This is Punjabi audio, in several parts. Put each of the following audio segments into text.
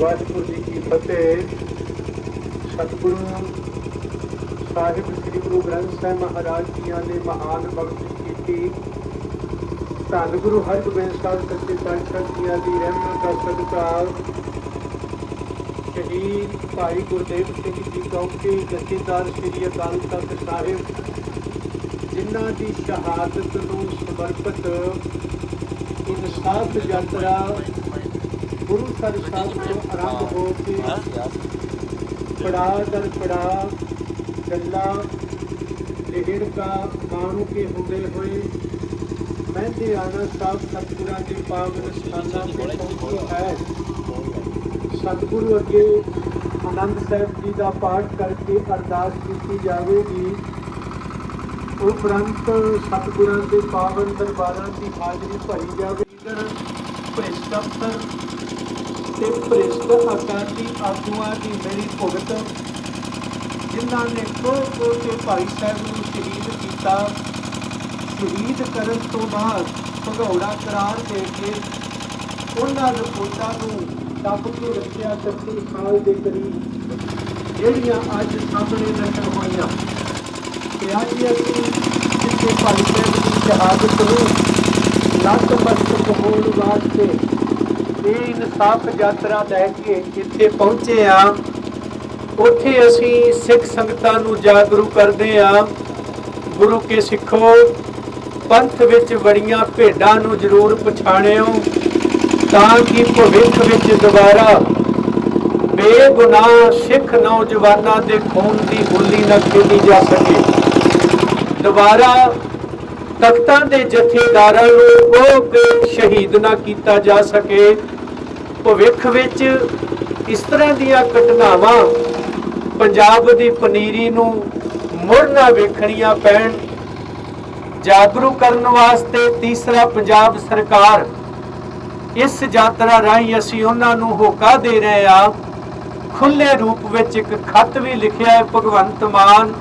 ਵਾਹਿਗੁਰੂ ਜੀ ਕੀ ਫਤਿਹ। ਸਤਿਗੁਰੂ ਸਾਹਿਬ, ਸ੍ਰੀ ਗੁਰੂ ਗ੍ਰੰਥ ਸਾਹਿਬ ਮਹਾਰਾਜ ਜੀਆਂ ਨੇ ਮਹਾਨ ਬਖਸ਼ਿਸ਼ ਕੀਤੀ ਧੰਨ ਗੁਰੂ ਹਰਗੋਬਿੰਦ ਸਾਹਿਬ ਸੱਚੇ ਪਾਤਸ਼ਾਹ ਜੀਆਂ ਦੀ ਰਹਿਮਤ ਦਾ ਸਦਕਾ ਸ਼ਹੀਦ ਭਾਈ ਗੁਰਦੇਵ ਸਿੰਘ ਜੀ ਕੌਂਕੇ ਜਥੇਦਾਰ ਸ੍ਰੀ ਅਕਾਲ ਤਖਤ ਸਾਹਿਬ, ਜਿਨ੍ਹਾਂ ਦੀ ਸ਼ਹਾਦਤ ਨੂੰ ਸਮਰਪਿਤ ਇਨਸਾਫ ਯਾਤਰਾ ਗੁਰੂ ਸਰ ਸਾਹਿਬ ਤੋਂ ਆਰੰਭ ਹੋ ਕੇ ਪੜਾ ਦਰ ਪੜਾ ਗੱਲਾ ਲਹਿੜਕਾ ਮਾਣੂ ਕੇ ਹੁੰਦੇ ਹੋਏ ਮਹਿੰਦੇ ਆਣਾ ਸਾਹਿਬ ਸਤਿਗੁਰਾਂ ਦੇ ਪਾਵਨ ਸਥਾਨਾਂ ਤੇ ਪਹੁੰਚੀ ਹੈ। ਸਤਿਗੁਰੂ ਅੱਗੇ ਆਨੰਦ ਸਾਹਿਬ ਜੀ ਦਾ ਪਾਠ ਕਰਕੇ ਅਰਦਾਸ ਕੀਤੀ ਜਾਵੇਗੀ। ਉਪਰੰਤ ਸਤਿਗੁਰਾਂ ਦੇ ਪਾਵਨ ਦਰਬਾਰਾਂ ਦੀ ਹਾਜ਼ਰੀ ਭਰੀ ਜਾਵੇ ਭ੍ਰਿਸ਼ਟ ਅਫਸਰ ਤੇ ਭ੍ਰਿਸ਼ਟ ਅਕਾਲੀ ਆਗੂਆਂ ਦੀ ਮੇਰੀ ਭੁਗਤ। ਜਿਨ੍ਹਾਂ ਨੇ ਕੋ ਕੋ ਕੇ ਭਾਈ ਸਾਹਿਬ ਨੂੰ ਸ਼ਹੀਦ ਕੀਤਾ। ਸ਼ਹੀਦ ਕਰਨ ਤੋਂ ਬਾਅਦ ਭਗੌੜਾ ਕਰਾਰ ਦੇ ਕੇ ਉਹਨਾਂ ਦੇ ਰਿਪੋਰਟਾਂ ਨੂੰ ਦੱਬ ਕੇ ਰੱਖਿਆ 30 ਖਾਲ ਦੇ ਕਰੀਬ। ਜਿਹੜੀਆਂ ਅੱਜ ਸਾਹਮਣੇ ਨਜ਼ਰ ਹੋਈਆਂ। ਕਿ ਅੱਜ ਅਸੀਂ ਜਿੱਥੇ ਭਾਈ ਸਾਹਿਬ ਦੀ ਸ਼ਹਾਦਤ ਨੂੰ ਲੱਤ ਮਸਤਕ ਹੋਣ ਵਾਸਤੇ ਇਹ ਇਨਸਾਫ ਯਾਤਰਾ ਲੈ ਕੇ ਇੱਥੇ ਪਹੁੰਚੇ ਆ ਉੱਥੇ ਅਸੀਂ ਸਿੱਖ ਸੰਗਤਾਂ ਨੂੰ ਜਾਗਰੂਕ ਕਰਦੇ ਆ ਗੁਰੂ ਕੇ ਸਿੱਖੋ, ਪੰਥ ਵਿੱਚ ਵੜੀਆਂ ਭੇਡਾਂ ਨੂੰ ਜ਼ਰੂਰ ਪਛਾਣਿਓ, ਤਾਂ ਕਿ ਭਵਿੱਖ ਵਿੱਚ ਦੁਬਾਰਾ ਬੇਗੁਨਾਹ ਸਿੱਖ ਨੌਜਵਾਨਾਂ ਦੇ ਖੂਨ ਦੀ ਬੋਲੀ ਨਾ ਖੇਡੀ ਜਾ ਸਕੇ। ਦੁਬਾਰਾ ਤਖਤਾਂ ਦੇ ਜਥੇਦਾਰਾਂ ਨੂੰ ਉਹ ਸ਼ਹੀਦ ਨਾ ਕੀਤਾ ਜਾ ਸਕੇ। ਭਵਿੱਖ ਵਿੱਚ ਇਸ ਤਰ੍ਹਾਂ ਦੀਆਂ ਘਟਨਾਵਾਂ ਪੰਜਾਬ ਦੀ ਪਨੀਰੀ ਨੂੰ ਮੁੜ ਨਾ ਵੇਖਣੀਆਂ ਪੈਣ। ਜਾਗਰੂਕ ਕਰਨ ਵਾਸਤੇ ਤੀਸਰਾ ਪੰਜਾਬ ਸਰਕਾਰ ਇਸ ਯਾਤਰਾ ਰਾਹੀਂ ਅਸੀਂ ਉਹਨਾਂ ਨੂੰ ਹੋਕਾ ਦੇ ਰਹੇ ਆ ਖੁੱਲੇ ਰੂਪ ਵਿੱਚ ਇੱਕ ਖੱਤ ਵੀ ਲਿਖਿਆ ਹੈ, ਭਗਵੰਤ ਮਾਨ,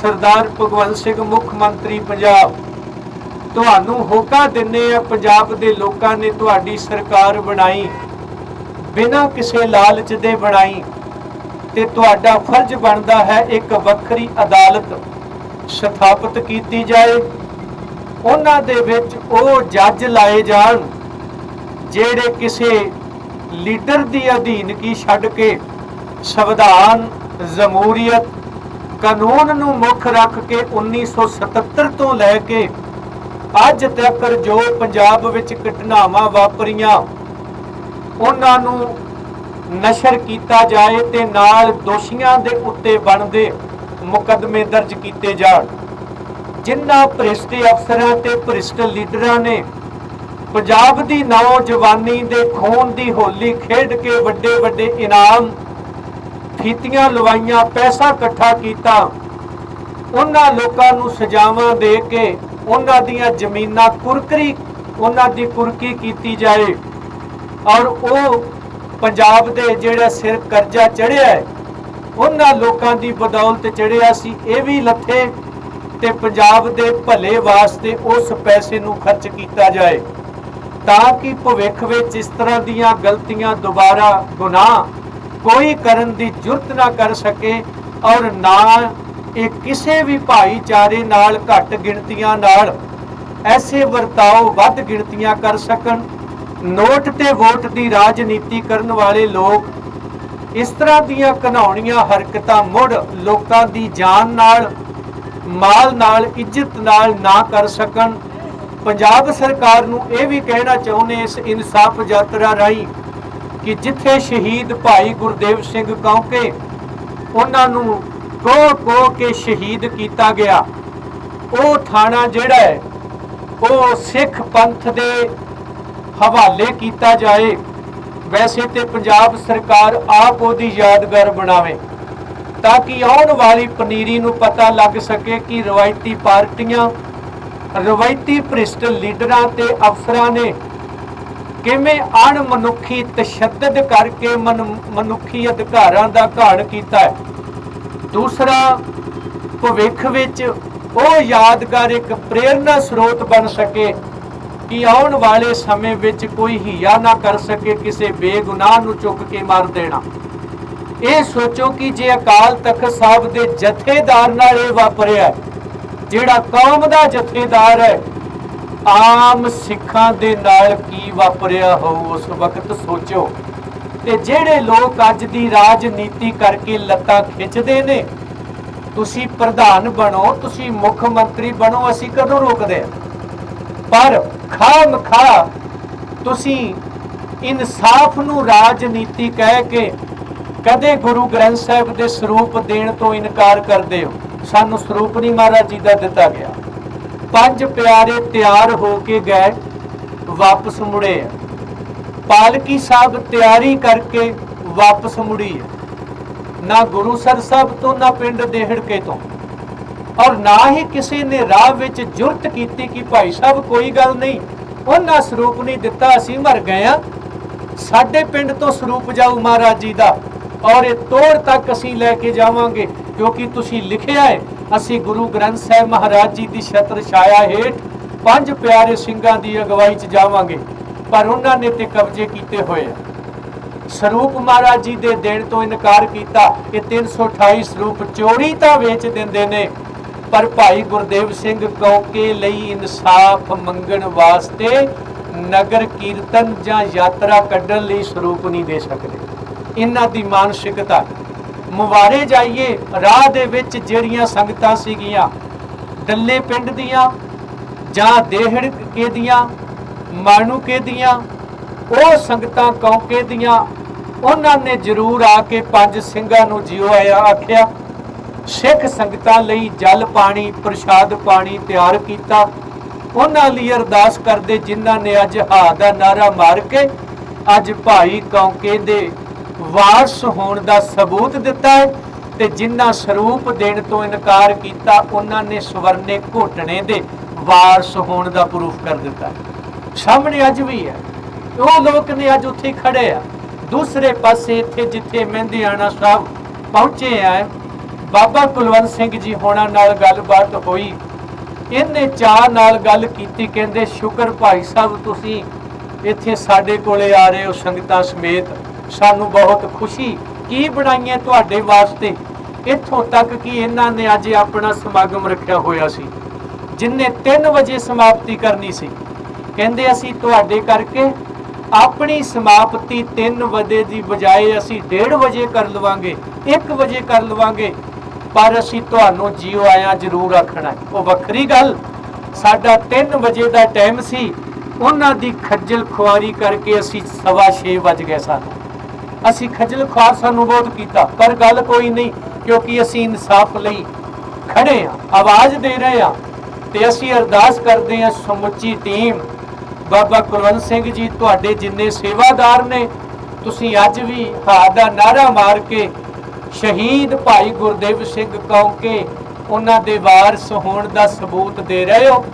ਸਰਦਾਰ ਭਗਵੰਤ ਸਿੰਘ, ਮੁੱਖ ਮੰਤਰੀ ਪੰਜਾਬ। ਤੁਹਾਨੂੰ ਹੋਕਾ ਦਿੰਨੇ ਆ ਪੰਜਾਬ ਦੇ ਲੋਕਾਂ ਨੇ ਤੁਹਾਡੀ ਸਰਕਾਰ ਬਣਾਈ। ਬਿਨਾਂ ਕਿਸੇ ਲਾਲਚ ਦੇ ਬਣਾਈ ਤੇ ਤੁਹਾਡਾ ਫਰਜ਼ ਬਣਦਾ ਹੈ ਇੱਕ ਵੱਖਰੀ ਅਦਾਲਤ ਸਥਾਪਿਤ ਕੀਤੀ ਜਾਏ। ਉਹਨਾਂ ਦੇ ਵਿੱਚ ਉਹ ਜੱਜ ਲਾਏ ਜਾਣ, ਜਿਹੜੇ ਕਿਸੇ ਲੀਡਰ ਦੀ ਅਧੀਨਗੀ ਛੱਡ ਕੇ ਸੰਵਿਧਾਨ ਜਮਹੂਰੀਅਤ ਕਾਨੂੰਨ ਨੂੰ ਮੁੱਖ ਰੱਖ ਕੇ 1977 ਤੋਂ ਲੈ ਕੇ ਅੱਜ ਤੱਕ ਜੋ ਪੰਜਾਬ ਵਿੱਚ ਘਟਨਾਵਾਂ ਵਾਪਰੀਆਂ ਉਹਨਾਂ ਨੂੰ ਨਸ਼ਰ ਕੀਤਾ ਜਾਏ ਤੇ ਨਾਲ ਦੋਸ਼ੀਆਂ ਦੇ ਉੱਤੇ ਬਣਦੇ ਮੁਕੱਦਮੇ ਦਰਜ ਕੀਤੇ ਜਾਣ। ਜਿਨ੍ਹਾਂ ਭ੍ਰਿਸ਼ਟ ਅਫਸਰਾਂ ਤੇ ਭ੍ਰਿਸ਼ਟ ਲੀਡਰਾਂ ਨੇ ਪੰਜਾਬ ਦੀ ਨੌਜਵਾਨੀ ਦੇ ਖੂਨ ਦੀ ਹੋਲੀ ਖੇਡ ਕੇ ਵੱਡੇ ਵੱਡੇ ਇਨਾਮ, ਫੀਤੀਆਂ ਲਵਾਈਆਂ, ਪੈਸਾ ਇਕੱਠਾ ਕੀਤਾ, ਉਹਨਾਂ ਲੋਕਾਂ ਨੂੰ ਸਜ਼ਾਵਾਂ ਦੇ ਕੇ ਉਹਨਾਂ ਦੀਆਂ ਜ਼ਮੀਨਾਂ ਕੁਰਕਰੀ, ਉਹਨਾਂ ਦੀ ਕੁਰਕੀ ਕੀਤੀ ਜਾਏ। ਔਰ ਉਹ ਪੰਜਾਬ ਦੇ ਜਿਹੜਾ ਸਿਰ ਕਰਜ਼ਾ ਚੜਿਆ ਹੈ, ਉਹਨਾਂ ਲੋਕਾਂ ਦੀ ਬਦੌਲਤ ਚੜਿਆ ਸੀ। ਇਹ ਵੀ ਲੱਥੇ ਤੇ ਪੰਜਾਬ ਦੇ ਭਲੇ ਵਾਸਤੇ ਉਸ ਪੈਸੇ ਨੂੰ ਖਰਚ ਕੀਤਾ ਜਾਏ, ਤਾਂ ਕਿ ਭਵਿੱਖ ਵਿੱਚ ਇਸ ਤਰ੍ਹਾਂ ਦੀਆਂ ਗਲਤੀਆਂ ਦੁਬਾਰਾ ਗੁਨਾਹ ਕੋਈ ਕਰਨ ਦੀ ਜੁਰਤ ਨਾ ਕਰ ਸਕੇ ਔਰ ਨਾ ਇਹ ਕਿਸੇ ਵੀ ਭਾਈਚਾਰੇ ਨਾਲ ਘੱਟ ਗਿਣਤੀਆਂ ਨਾਲ ਐਸੇ ਵਰਤਾਓ ਵੱਧ ਗਿਣਤੀਆਂ ਕਰ ਸਕਣ। ਨੋਟ ਤੇ ਵੋਟ ਦੀ ਰਾਜਨੀਤੀ ਕਰਨ ਵਾਲੇ ਲੋਕ ਇਸ ਤਰ੍ਹਾਂ ਦੀਆਂ ਘਨਾਉਣੀਆਂ ਹਰਕਤਾਂ ਮੁੜ ਲੋਕਾਂ ਦੀ ਜਾਨ ਨਾਲ, ਮਾਲ ਨਾਲ, ਇੱਜ਼ਤ ਨਾਲ ਨਾ ਕਰ ਸਕਣ। ਪੰਜਾਬ ਸਰਕਾਰ ਨੂੰ ਇਹ ਵੀ ਕਹਿਣਾ ਚਾਹੁੰਦੇ ਇਸ ਇਨਸਾਫ ਯਾਤਰਾ ਰਾਹੀਂ ਕਿ ਜਿੱਥੇ ਸ਼ਹੀਦ ਭਾਈ ਗੁਰਦੇਵ ਸਿੰਘ ਕੌਂਕੇ, ਉਹਨਾਂ ਨੂੰ ਕੋ ਕੋ ਕੇ ਸ਼ਹੀਦ ਕੀਤਾ ਗਿਆ। ਉਹ ਥਾਣਾ ਜਿਹੜਾ ਹੈ, ਉਹ ਸਿੱਖ ਪੰਥ ਦੇ ਹਵਾਲੇ ਕੀਤਾ ਜਾਏ, ਵੈਸੇ ਤੇ ਪੰਜਾਬ ਸਰਕਾਰ ਆਪ ਉਹਦੀ ਯਾਦਗਾਰ ਬਣਾਵੇ, ਤਾਂ ਕਿ ਆਉਣ ਵਾਲੀ ਪਨੀਰੀ ਨੂੰ ਪਤਾ ਲੱਗ ਸਕੇ ਕਿ ਰਵਾਇਤੀ ਪਾਰਟੀਆਂ, ਰਵਾਇਤੀ ਭ੍ਰਿਸ਼ਟ ਲੀਡਰਾਂ ਤੇ ਅਫਸਰਾਂ ਨੇ ਕਿਵੇਂ ਅਣ ਮਨੁੱਖੀ ਤਸ਼ੱਦਦ ਕਰਕੇ ਮਨ- ਮਨੁੱਖੀ ਅਧਿਕਾਰਾਂ ਦਾ ਘਾਣ ਕੀਤਾ ਹੈ। ਦੂਸਰਾ, ਭਵਿੱਖ ਵਿੱਚ ਉਹ ਯਾਦਗਾਰ ਇੱਕ ਪ੍ਰੇਰਨਾ ਸਰੋਤ ਬਣ ਸਕੇ ਕਿ ਆਉਣ ਵਾਲੇ ਸਮੇਂ ਵਿੱਚ ਕੋਈ ਹੀਆ ਨਾ ਕਰ ਸਕੇ ਕਿਸੇ ਬੇਗੁਨਾਹ ਨੂੰ ਚੁੱਕ ਕੇ ਮਾਰ ਦੇਣਾ ਇਹ ਸੋਚੋ ਕਿ ਜੇ ਅਕਾਲ ਤਖਤ ਸਾਹਿਬ ਦੇ ਜਥੇਦਾਰ ਨਾਲ ਇਹ ਵਾਪਰਿਆ ਜਿਹੜਾ ਕੌਮ ਦਾ ਜਥੇਦਾਰ ਹੈ, ਆਮ ਸਿੱਖਾਂ ਦੇ ਨਾਲ ਕੀ ਵਾਪਰਿਆ ਹੋਊ ਉਸ ਵਕਤ ਸੋਚੋ ਤੇ ਜਿਹੜੇ ਲੋਕ ਅੱਜ ਦੀ ਰਾਜਨੀਤੀ ਕਰਕੇ ਲੱਤਾਂ ਖਿੱਚਦੇ ਨੇ, ਤੁਸੀਂ ਪ੍ਰਧਾਨ ਬਣੋ, ਤੁਸੀਂ ਮੁੱਖ ਮੰਤਰੀ ਬਣੋ, ਅਸੀਂ ਕਦੋਂ ਰੋਕਦੇ ਹਾਂ? ਪਰ ਖਾਮ ਖਾ। ਤੁਸੀਂ ਇਨਸਾਫ ਨੂੰ ਰਾਜਨੀਤੀ ਕਹਿ ਕੇ ਕਦੇ ਗੁਰੂ ਗ੍ਰੰਥ ਸਾਹਿਬ ਦੇ ਸਰੂਪ ਦੇਣ ਤੋਂ ਇਨਕਾਰ ਕਰਦੇ ਹੋ? ਸਾਨੂੰ ਸਰੂਪ ਨਹੀਂ ਮਹਾਰਾਜ ਜੀ ਦਾ ਦਿੱਤਾ ਗਿਆ। ਪੰਜ ਪਿਆਰੇ ਤਿਆਰ ਹੋ ਕੇ ਗਏ, ਵਾਪਸ ਮੁੜੇ ਆ। ਪਾਲਕੀ ਸਾਹਿਬ ਤਿਆਰੀ ਕਰਕੇ ਵਾਪਸ ਮੁੜੀ ਹੈ ਨਾ ਗੁਰੂਸਰ ਸਾਹਿਬ ਤੋਂ, ਨਾ ਪਿੰਡ ਦੇਹੜਕੇ ਤੋਂ। ਔਰ ਨਾ ਹੀ ਕਿਸੇ ਨੇ ਰਾਹ ਵਿੱਚ ਜੁਰਤ ਕੀਤੀ ਕਿ ਭਾਈ ਸਾਹਿਬ, ਕੋਈ ਗੱਲ ਨਹੀਂ। ਉਹਨਾਂ ਸਰੂਪ ਨਹੀਂ ਦਿੱਤਾ, ਅਸੀਂ ਮਰ ਗਏ ਆ ਸਾਡੇ ਪਿੰਡ ਤੋਂ ਸਰੂਪ ਜਾਊ ਮਹਾਰਾਜ ਜੀ ਦਾ, ਔਰ ਇਹ ਤੋੜ ਤੱਕ ਅਸੀਂ ਲੈ ਕੇ ਜਾਵਾਂਗੇ, ਕਿਉਂਕਿ ਤੁਸੀਂ ਲਿਖਿਆ ਹੈ, ਅਸੀਂ ਗੁਰੂ ਗ੍ਰੰਥ ਸਾਹਿਬ ਮਹਾਰਾਜ ਜੀ ਦੀ ਛਤਰ ਛਾਇਆ ਹੇਠ ਪੰਜ ਪਿਆਰੇ ਸਿੰਘਾਂ ਦੀ ਅਗਵਾਈ 'ਚ ਜਾਵਾਂਗੇ, ਪਰ ਉਹਨਾਂ ਨੇ ਤੇ ਕਬਜ਼ੇ ਕੀਤੇ ਹੋਏ ਆ। ਸਰੂਪ ਮਹਾਰਾਜ ਜੀ ਦੇ ਦੇਣ ਤੋਂ ਇਨਕਾਰ ਕੀਤਾ, ਇਹ 328 ਸਰੂਪ ਚੋਰੀ ਤਾਂ ਵੇਚ ਦਿੰਦੇ ਨੇ ਪਰ ਭਾਈ ਗੁਰਦੇਵ ਸਿੰਘ ਕੌਕੇ ਲਈ ਇਨਸਾਫ ਮੰਗਣ ਵਾਸਤੇ ਨਗਰ ਕੀਰਤਨ ਜਾਂ ਯਾਤਰਾ ਕੱਢਣ ਲਈ ਸਰੂਪ ਨਹੀਂ ਦੇ ਸਕਦੇ। ਇਹਨਾਂ ਦੀ ਮਾਨਸਿਕਤਾ। ਮੁਵਾਰੇ ਜਾਈਏ, ਰਾਹ ਦੇ ਵਿੱਚ ਜਿਹੜੀਆਂ ਸੰਗਤਾਂ ਸੀਗੀਆਂ, ਡੱਲੇ ਪਿੰਡ ਦੀਆਂ ਜਾਂ ਦੇਹੜਕੇ ਦੀਆਂ ਮਾਣੂਕੇ ਦੀਆਂ, ਉਹ ਸੰਗਤਾਂ ਕੌਕੇ ਦੀਆਂ, ਉਹਨਾਂ ਨੇ ਜ਼ਰੂਰ ਆ ਕੇ ਪੰਜ ਸਿੰਘਾਂ ਨੂੰ ਜਿਉ ਆਇਆ ਆਖਿਆ। ਸਿੱਖ ਸੰਗਤਾਂ ਲਈ ਜਲ ਪਾਣੀ, ਪ੍ਰਸ਼ਾਦ ਪਾਣੀ ਤਿਆਰ ਕੀਤਾ। ਉਹਨਾਂ ਲਈ ਅਰਦਾਸ ਕਰਦੇ ਜਿਨ੍ਹਾਂ ਨੇ ਅੱਜ ਹਾ ਦਾ ਨਾਰਾ ਮਾਰ ਕੇ ਅੱਜ ਭਾਈ ਕੌਂਕੇ ਦੇ ਵਾਰਸ ਹੋਣ ਦਾ ਸਬੂਤ ਦਿੱਤਾ ਹੈ ਤੇ ਜਿਨ੍ਹਾਂ ਸਰੂਪ ਦੇਣ ਤੋਂ ਇਨਕਾਰ ਕੀਤਾ, ਉਹਨਾਂ ਨੇ ਸਵਰਨੇ ਘੋਟਣੇ ਦੇ ਵਾਰਸ ਹੋਣ ਦਾ ਪ੍ਰੂਫ ਕਰ ਦਿੱਤਾ। ਸਾਹਮਣੇ ਅੱਜ ਵੀ ਹੈ। ਉਹ ਲੋਕ ਨੇ ਅੱਜ ਉੱਥੇ ਖੜੇ ਆ। ਦੂਸਰੇ ਪਾਸੇ ਇੱਥੇ ਜਿੱਥੇ ਮਹਿੰਦੀਆਣਾ ਸਾਹਿਬ ਪਹੁੰਚੇ ਆ ਬਾਬਾ ਕੁਲਵੰਤ ਸਿੰਘ ਜੀ ਹੋਣਾ ਨਾਲ ਗੱਲਬਾਤ ਹੋਈ। ਇਹਨੇ ਚਾਹ ਨਾਲ ਗੱਲ ਕੀਤੀ, ਕਹਿੰਦੇ, ਸ਼ੁਕਰ ਭਾਈ ਸਾਹਿਬ, ਤੁਸੀਂ ਇੱਥੇ ਸਾਡੇ ਕੋਲੇ ਆ ਰਹੇ ਹੋ ਸੰਗਤਾਂ ਸਮੇਤ। ਸਾਨੂੰ ਬਹੁਤ ਖੁਸ਼ੀ। ਕੀ ਬਣਾਈਏ ਤੁਹਾਡੇ ਵਾਸਤੇ? ਇੱਥੋਂ ਤੱਕ ਕਿ ਇਹਨਾਂ ਨੇ ਅੱਜ ਆਪਣਾ ਸਮਾਗਮ ਰੱਖਿਆ ਹੋਇਆ ਸੀ, ਜਿੰਨੇ 3 ਵਜੇ ਸਮਾਪਤੀ ਕਰਨੀ ਸੀ। ਕਹਿੰਦੇ, ਅਸੀਂ ਤੁਹਾਡੇ ਕਰਕੇ ਆਪਣੀ ਸਮਾਪਤੀ 3 ਵਜੇ ਦੀ ਬਜਾਏ ਅਸੀਂ 1:30 ਵਜੇ ਕਰ ਲਵਾਂਗੇ 1 ਵਜੇ ਕਰ ਲਵਾਂਗੇ। ਪਰ ਅਸੀਂ ਤੁਹਾਨੂੰ ਜੀਓ ਆਇਆ ਜ਼ਰੂਰ ਆਖਣਾ ਉਹ ਵੱਖਰੀ ਗੱਲ, ਸਾਡਾ 3 ਵਜੇ ਦਾ ਟਾਈਮ ਸੀ, ਉਹਨਾਂ ਦੀ ਖੱਜਲ ਖੁਆਰੀ ਕਰਕੇ ਅਸੀਂ ਸਵਾ ਛੇ ਵੱਜ ਗਏ ਸਾਨੂੰ ਅਸੀਂ ਖੱਜਲ ਖੁਆਰ ਸਾਨੂੰ ਬਹੁਤ ਕੀਤਾ, ਪਰ ਗੱਲ ਕੋਈ ਨਹੀਂ, ਕਿਉਂਕਿ ਅਸੀਂ ਇਨਸਾਫ ਲਈ ਖੜੇ ਆ ਆਵਾਜ਼ ਦੇ ਰਹੇ ਆ ਤੇ ਅਸੀਂ ਅਰਦਾਸ ਕਰਦੇ ਆ ਸਮੁੱਚੀ ਟੀਮ ਬਾਬਾ ਕੁਲਵੰਤ ਸਿੰਘ ਜੀ ਤੁਹਾਡੇ ਜਿੰਨੇ ਸੇਵਾਦਾਰ ਨੇ, ਤੁਸੀਂ ਅੱਜ ਵੀ ਹਾ ਦਾ ਨਾਰਾ ਮਾਰ ਕੇ ਸ਼ਹੀਦ ਭਾਈ ਗੁਰਦੇਵ ਸਿੰਘ ਕੌਂਕੇ ਉਹਨਾਂ ਦੇ ਵਾਰਸ ਹੋਣ ਦਾ ਸਬੂਤ ਦੇ ਰਹੇ ਹੋ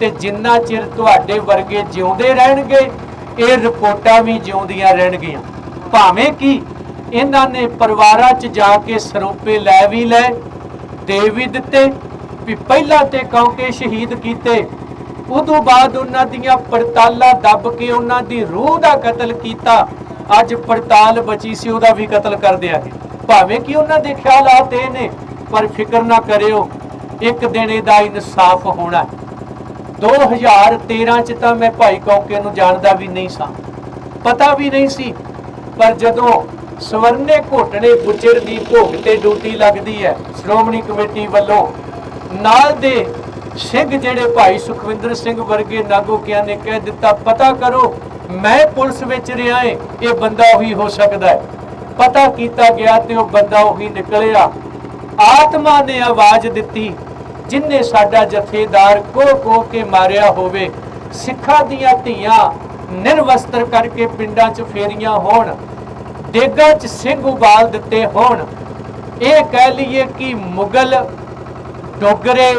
ਤੇ ਜਿੰਨਾ ਚਿਰ ਤੁਹਾਡੇ ਵਰਗੇ ਜਿਉਂਦੇ ਰਹਿਣਗੇ, ਇਹ ਰਿਪੋਰਟਾਂ ਵੀ ਜਿਉਂਦੀਆਂ ਰਹਿਣਗੀਆਂ। ਭਾਵੇਂ ਕਿ ਇਹਨਾਂ ਨੇ ਪਰਿਵਾਰਾਂ 'ਚ ਜਾ ਕੇ ਸਰੋਪੇ ਲੈ ਵੀ ਲੈ ਦੇ ਵੀ ਦਿੱਤੇ, ਵੀ ਪਹਿਲਾਂ ਤੇ ਕੌਂਕੇ ਸ਼ਹੀਦ ਕੀਤੇ, ਉਦੋਂ ਬਾਅਦ ਉਹਨਾਂ ਦੀਆਂ ਪੜਤਾਲਾਂ ਦੱਬ ਕੇ ਉਹਨਾਂ ਦੀ ਰੂਹ ਦਾ ਕਤਲ ਕੀਤਾ, ਅੱਜ ਪੜਤਾਲ ਬਚੀ ਸੀ, ਉਹਦਾ ਵੀ ਕਤਲ ਕਰ ਦਿਆ ਹੈ ਭਾਵੇਂ ਕਿ ਉਹਨਾਂ ਦੇ ਖਿਆਲਾਤ ਇਹ ਨੇ, ਪਰ ਫਿਕਰ ਨਾ ਕਰਿਓ, ਇੱਕ ਦਿਨ ਇਹਦਾ ਇਨਸਾਫ ਹੋਣਾ ਹੈ। 2013 ਚ ਤਾਂ ਮੈਂ ਭਾਈ ਕੌਕੇ ਨੂੰ ਜਾਣਦਾ ਵੀ ਨਹੀਂ ਸਾਂ ਪਤਾ ਵੀ ਨਹੀਂ ਸੀ, ਪਰ ਜਦੋਂ ਸਵਰਨੇ ਘੋਟਣੇ ਬੁੱਚਰ ਦੀ ਭੋਗ ਤੇ ਡਿਊਟੀ ਲੱਗਦੀ ਹੈ, ਸ਼੍ਰੋਮਣੀ ਕਮੇਟੀ ਵੱਲੋਂ ਨਾਲ ਦੇ ਸਿੰਘ ਜਿਹੜੇ ਭਾਈ ਸੁਖਵਿੰਦਰ ਸਿੰਘ ਵਰਗੇ ਨਾਗੋਕਿਆਂ ਨੇ ਕਹਿ ਦਿੱਤਾ, ਪਤਾ ਕਰੋ, ਮੈਂ ਪੁਲਿਸ ਵਿੱਚ ਰਿਹਾ ਏ, ਇਹ ਬੰਦਾ ਉਹੀ ਹੋ ਸਕਦਾ ਹੈ ਪਤਾ ਕੀਤਾ ਗਿਆ ਤੇ ਉਹ ਬੰਦਾ ਉਹੀ ਨਿਕਲਿਆ। ਆਤਮਾ ਨੇ ਆਵਾਜ਼ ਦਿੱਤੀ ਜਿਨਨੇ ਸਾਡਾ ਜਥੇਦਾਰ ਕੋ ਕੋ ਕੇ ਮਾਰਿਆ ਹੋਵੇ, ਸਿੱਖਾਂ ਦੀਆਂ ਧੀਆਂ ਨਿਰਵਸਤਰ ਕਰਕੇ ਪਿੰਡਾਂ 'ਚ ਫੇਰੀਆਂ ਹੋਣ ਡੇਗਾ 'ਚ ਸਿੰਘ ਉਬਾਲ ਦਿੱਤੇ ਹੋਣ, ਇਹ ਕਹਿ ਲਈਏ ਕਿ ਮੁਗਲ ਡੋਗਰੇ